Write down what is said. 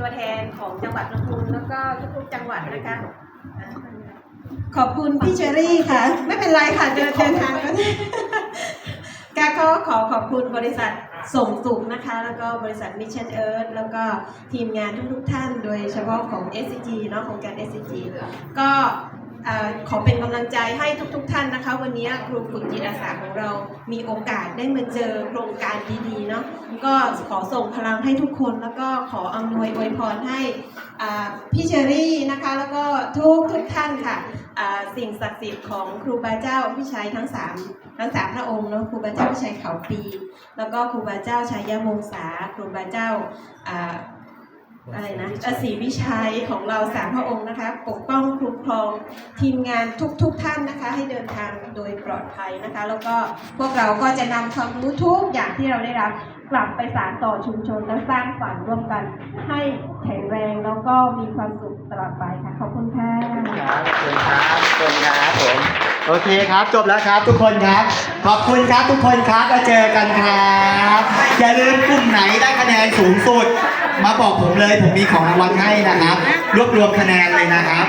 ตัวแทนของจังหวัดลำพูนแล้วก็ทุกๆจังหวัดนะคะขอบคุณพี่เชอรี่ค่ะ ไม่เป็นไรค่ะเดินเดินทางก็ได้กาก็ขอขอบคุณบริษัทส่งสุขนะคะ แล้วก็บริษัทมิชชั่นเอิร์ธแล้วก็ทีมงานทุกๆท่าน โดยเฉพาะของ SCG เนาะโครงการ SCG ก็ ขอเป็นกำลังใจให้ทุกๆท่านนะคะ วันนี้ครูฝึกจิตอาสาของเรามีโอกาสได้มาเจอโครงการดีๆเนาะก็ขอส่งพลังให้ทุกคนแล้วก็ขออำนวยอวยพรให้พี่เชอรี่นะคะ แล้วก็ทุกทุกๆท่านค่ะสิ่งศักดิ์สิทธิ์ของครูบาเจ้าพี่ชัยทั้งสามทั้งสามพระองค์เนาะครูบาเจ้าพี่ชัยเขาปี แล้วก็ครูบาเจ้าชายมงษาครูบาเจ้า อ่าอะไรนะอศรีวิชัยของเราสามพระองค์นะคะ ปกป้องคุ้มครองทีมงานทุกๆทท่านนะคะ ให้เดินทางโดยปลอดภัยนะคะ แล้วก็พวกเราก็จะนำความรู้ทุกอย่างที่เราได้รับกลับไปสานต่อชุมชนและสร้างฝันร่วมกันให้แข็งแรงแล้วก็มีความสุขตลอดไปค่ะขอบคุณค่ะ ครับขอบคุณครับขอบคุณครับผม โอเคครับ จบแล้วครับทุกคนครับ ขอบคุณครับทุกคนครับแล้วเจอกันครับ อย่าลืมกลุ่ม ไหนได้คะแนนสูงสุด มาบอกผมเลยผมมีของรางวัลให้นะครับ รวบรวมคะแนนเลยนะครับ